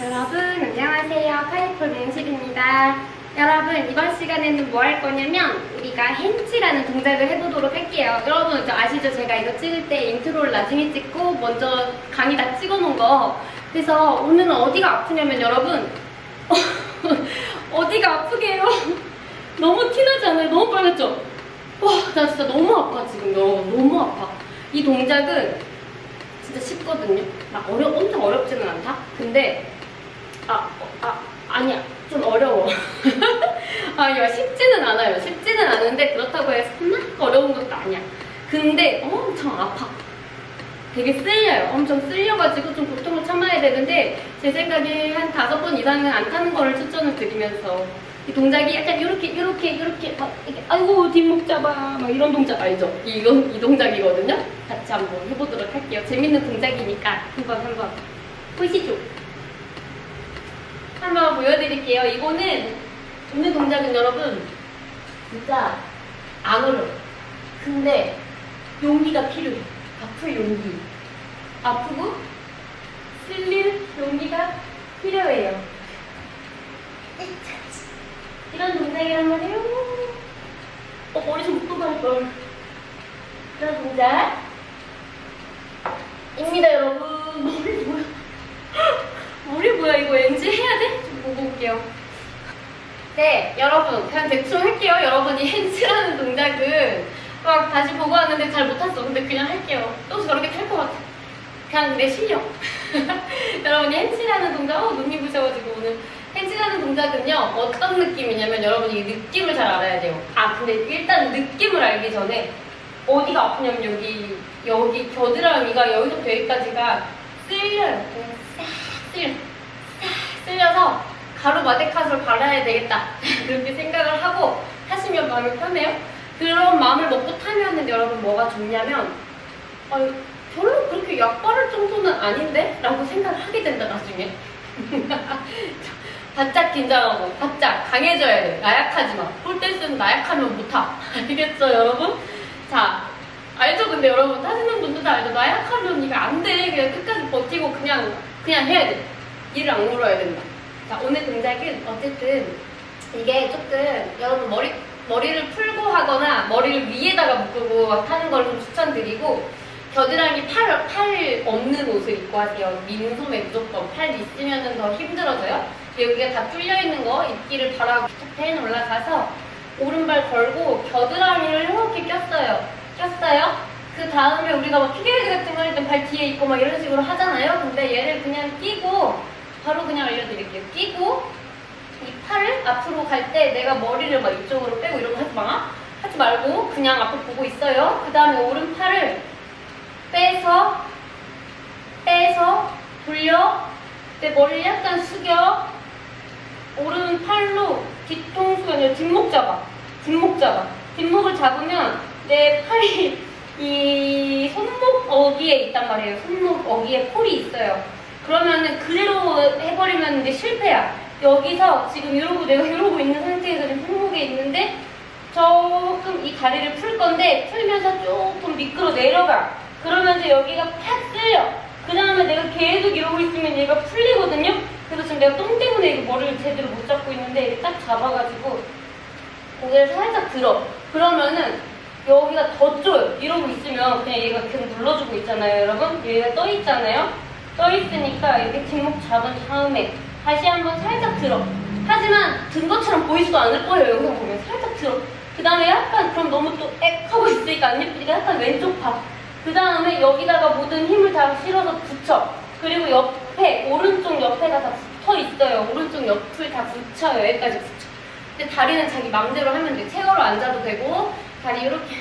여러분 안녕하세요 파이풀 민실입니다 여러분 이번 시간에는 뭐 할 거냐면 우리가 hen치라는 동작을 해보도록 할게요 여러분 저 아시죠 제가 이거 찍을 때 인트로를 나중에 찍고 먼저 강의 다 찍어놓은 거 그래서 오늘은 어디가 아프냐면 여러분 어디가 아프게 해요 너무 티나지 않아요? 너무 빨갛죠? 와 나 진짜 너무 아파 지금 여러분 너무 아파 이 동작은 진짜 쉽거든요. 막 어려, 엄청 어렵지는 않다? 근데, 아, 어, 아, 아니야. 좀 어려워. 아, 이거 쉽지는 않아요. 쉽지는 않은데, 그렇다고 해서 막 어려운 것도 아니야. 근데 엄청 아파. 되게 쓸려요. 엄청 쓸려가지고 좀 고통을 참아야 되는데, 제 생각에 한 다섯 번 이상은 안 타는 거를 추천을 드리면서, 이 동작이 약간 이렇게, 이렇게, 이렇게, 막, 이렇게, 아이고, 뒷목 잡아. 막 이런 동작 알죠? 이건 이 동작이거든요? 같이 한번 해보도록 할게요. 재밌는 동작이니까 한번, 한번 보시죠. 한번 보여드릴게요. 이거는, 오늘 동작은 여러분, 진짜 안 어려워. 근데 용기가 필요해. 아플 용기. 아프고 쓸릴 용기가 필요해요. 이런 동작이란 말이에요. 어, 머리 좀 묶고 갈걸. 이런 동작. 입니다, 여러분. 이거 왠지 해야 돼? 좀 보고 올게요. 네, 여러분. 그냥 대충 할게요. 여러분이 핸즈라는 동작은 막 다시 보고 왔는데 잘 못했어. 근데 그냥 할게요. 또 저렇게 탈 것 같아. 그냥 내 실력. 여러분이 핸즈라는 동작, 어, 눈이 부셔가지고 오늘. 핸즈라는 동작은요, 어떤 느낌이냐면 여러분이 이 느낌을 잘 알아야 돼요. 아, 근데 일단 느낌을 알기 전에 어디가 아프냐면 여기, 여기 겨드랑이가 여기서부터 여기까지가 쓸려요. 싹 쓸려. 싹 쓸려서 가루 마데카솔 발라야 되겠다. 그렇게 생각을 하고 하시면 마음이 편해요. 그런 마음을 먹고 타면은 여러분 뭐가 좋냐면, 아, 별로 그렇게 약 바를 정도는 아닌데? 라고 생각을 하게 된다, 나중에. 바짝 긴장하고 바짝 강해져야 돼. 나약하지 마. 폴댄스는 나약하면 못 타. 알겠죠, 여러분? 자, 알죠? 근데 여러분 타시는 분들 다 알죠? 나약하면 이거 안 돼. 그냥 끝까지 버티고 그냥 그냥 해야 돼. 일을 안 물어야 된다. 자, 오늘 동작은 어쨌든 이게 조금 여러분 머리 머리를 풀고 하거나 머리를 위에다가 묶고 타는 걸 좀 추천드리고 겨드랑이 팔, 팔 없는 옷을 입고 하세요. 민 소매 무조건 팔 있으면 더 힘들어져요. 여기가 다 뚫려 있는 거 입기를 바라고 펜 올라가서 오른발 걸고 겨드랑이를 이렇게 꼈어요. 꼈어요. 그 다음에 우리가 막 피겨레기 같은 거할때발 뒤에 있고 막 이런 식으로 하잖아요. 근데 얘를 그냥 끼고 알려드릴게요. 끼고 이 팔을 앞으로 갈 때 내가 머리를 막 이쪽으로 빼고 이런 거 하지 마. 하지 말고 그냥 앞에 보고 있어요. 그 다음에 오른팔을 빼서 빼서 돌려 내 머리를 약간 숙여 오른팔로 뒤통수가 아니라 뒷목 잡아 뒷목 잡아 뒷목을 잡으면 내 팔이 이 손목 어기에 있단 말이에요 손목 어기에 폴이 있어요 그러면은 그대로 해버리면 이제 실패야. 여기서 지금 이러고 내가 이러고 있는 상태에서 지금 손목에 있는데 조금 이 다리를 풀 건데 풀면서 조금 미끄러 내려가. 그러면서 여기가 팍 쓸려. 그 다음에 내가 계속 이러고 있으면 얘가 풀리거든요. 그래서 지금 내가 똥 때문에 이거 머리를 제대로 못 잡고 있는데 딱 잡아가지고 고개를 살짝 들어. 그러면은 여기가 더 쪼요 이러고 있으면 그냥 얘가 계속 눌러주고 있잖아요 여러분. 얘가 떠 있잖아요 떠 있으니까 이렇게 뒷목 잡은 다음에 다시 한번 살짝 들어. 하지만 든 것처럼 보이지도 않을 거예요 영상 보면. 살짝 들어. 그 다음에 약간 그럼 너무 또 액 하고 있으니까 안 예쁘니까 약간 왼쪽 봐그 다음에 여기다가 모든 힘을 다 실어서 붙여. 그리고 옆에 오른쪽 옆에가 다 붙어 있어요. 오른쪽 옆을 다 붙여요. 여기까지 붙여. 근데 다리는 자기 맘대로 하면 돼 체어로 앉아도 되고 다리 이렇게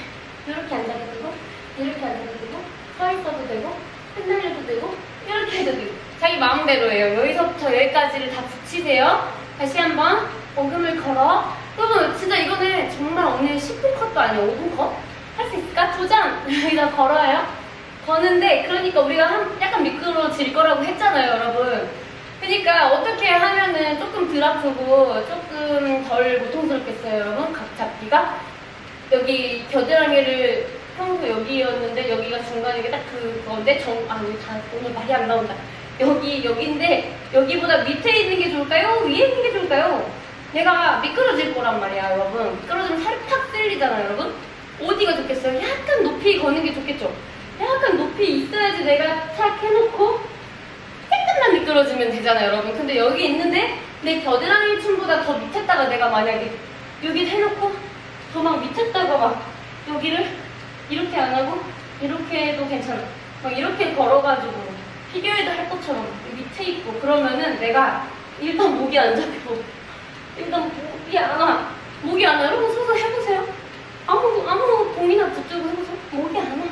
이렇게 앉아도 되고 이렇게 앉아도 되고 서 있어도 되고 흔들려도 되고 이렇게 해도 되고 자기 마음대로예요. 여기서부터 여기까지를 다 붙이세요. 다시 한번 어금을 걸어. 여러분 진짜 이거는 정말 오늘 10분 컷도 아니에요. 5분 컷? 할 수 있을까? 도전! 여기다 걸어요. 거는데 그러니까 우리가 한, 약간 미끄러질 거라고 했잖아요 여러분. 그러니까 어떻게 하면은 조금 덜 아프고 조금 덜 고통스럽겠어요 여러분? 각 잡기가? 여기 겨드랑이를 평소 여기였는데 여기가 중간에 딱 그건데 정, 아, 다 오늘 말이 안 나온다. 여기 여기인데 여기보다 밑에 있는 게 좋을까요? 위에 있는 게 좋을까요? 내가 미끄러질 거란 말이야 여러분 미끄러지면 살짝 쓸리잖아요 여러분 어디가 좋겠어요? 약간 높이 거는 게 좋겠죠 약간 높이 있어야지 내가 착 해놓고 조금만 미끄러지면 되잖아요 여러분 근데 여기 있는데 내 겨드랑이 춤보다 더 밑에다가 내가 만약에 여기 해놓고 더 막 밑에다가 막 여기를 이렇게 안 하고 이렇게 해도 괜찮아 막 이렇게 걸어가지고 피겨에도 할 것처럼 밑에 있고 그러면은 내가 일단 목이 안 잡히고 일단 목이 안 와. 목이 안 와. 여러분 서서 해보세요. 아무 아무 공이나 붙들고 해보세요. 목이 안 와.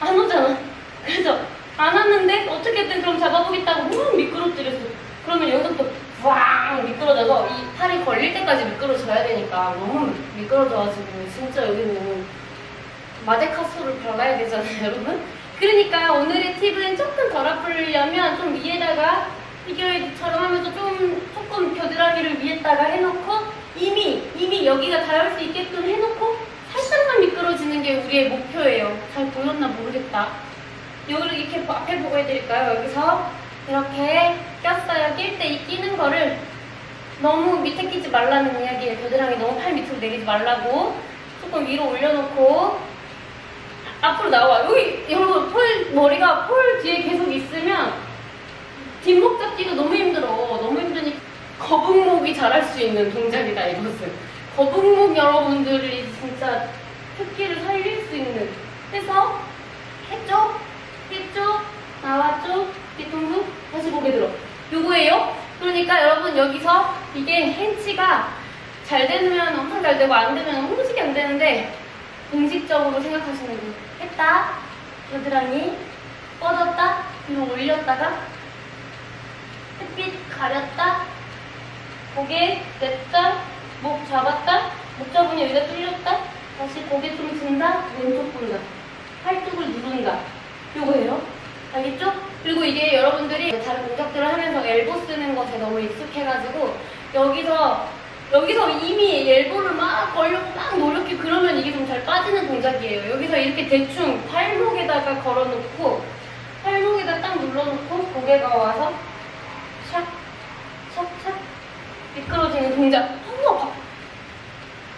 안 오잖아. 그래서 안 왔는데 어떻게든 그럼 잡아보겠다고 막 미끄러뜨렸어. 그러면 여기서부터 왕 미끄러져서 이 팔이 걸릴 때까지 미끄러져야 되니까 너무 미끄러져가지고 진짜 여기는 마데카소를 발라야 되잖아요, 여러분. 그러니까 오늘의 팁은 조금 덜 아프려면 좀 위에다가 피겨헤드처럼 하면서 좀 조금 겨드랑이를 위에다가 해놓고 이미 이미 여기가 닿을 수 있게끔 해놓고 살짝만 미끄러지는 게 우리의 목표예요. 잘 보였나 모르겠다. 여기를 이렇게 앞에 보고 해드릴까요? 여기서 이렇게 꼈어요. 낄 때 이 끼는 거를 너무 밑에 끼지 말라는 이야기예요. 겨드랑이 너무 팔 밑으로 내리지 말라고 조금 위로 올려놓고 앞으로 나와. 여기 여러분 폴 머리가 폴 뒤에 계속 있으면 뒷목 잡기가 너무 힘들어. 너무 힘드니 거북목이 잘할 수 있는 동작이다 이것은. 거북목 여러분들이 진짜 특기를 살릴 수 있는. 해서 해쪽, 해쪽, 나와쪽, 뒤통수, 다시 고개 들어. 요거예요. 그러니까 여러분 여기서 이게 hen치가 잘 되면 엄청 잘 되고 안 되면 홍식이 안 되는데 공식적으로 생각하시는 분 했다 겨드랑이 뻗었다 위로 올렸다가 햇빛 가렸다 고개 냈다 목 잡았다 목 잡으니 여기다 뚫렸다 다시 고개 좀 든다 왼쪽 본다 팔뚝을 누른다 요거예요 알겠죠? 그리고 이게 여러분들이 다른 동작들을 하면서 엘보 쓰는 것에 너무 익숙해가지고 여기서 여기서 이미 엘보를 막 걸려고 막 노력해 그러면 이게 좀 잘 빠지는 동작이에요. 여기서 이렇게 대충 팔목에다가 걸어놓고 팔목에다 딱 눌러놓고 고개가 와서 샥, 샥, 샥 미끄러지는 동작. 아파.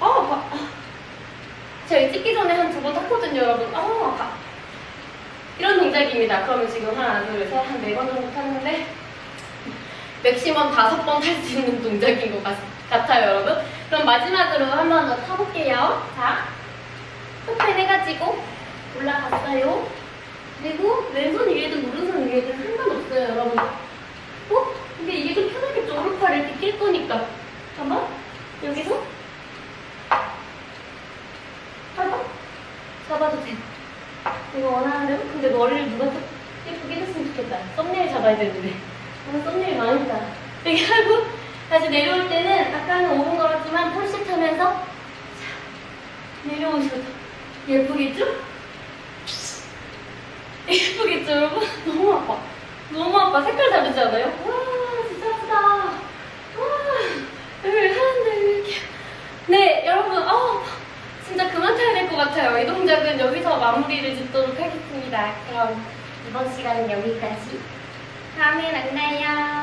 아, 아파. 아. 제가 찍기 전에 한 두 번 탔거든요, 여러분. 아, 너무 아파. 이런 동작입니다. 그러면 지금 하나, 둘, 셋, 한 네 번 정도 탔는데 맥시멈 다섯 번 탈 수 있는 동작인 것 같, 같아요, 여러분. 그럼 마지막으로 한 번 더 타볼게요. 자, 흡펜 해가지고 올라갔어요. 그리고 왼손 위에든 오른손 위에든 상관없어요, 여러분. 어? 근데 이게 좀 편하겠죠? 오른팔 이렇게 낄 거니까. 잠깐만. 여기서 잡아. 잡아도 돼. 이거 원하는 대로? 근데 머리를 누가 좀 예쁘게 했으면 좋겠다. 썸네일 잡아야 되는데. 오늘 썸네일 망했다. 이렇게 하고 다시 내려올 때는 아까는 오른 거였지만 폴식 하면서 자, 내려오셔도 예쁘겠죠? 예쁘겠죠 여러분? 너무 아파. 너무 아파. 색깔 다르지 않아요? 와 진짜 아프다. 와 여기 하는데 이렇게 네 여러분 아 진짜 그만 타야 될 것 같아요. 이 동작은 여기서 마무리를 짓도록 하겠습니다. 그럼 이번 시간은 여기까지. 다음에 만나요.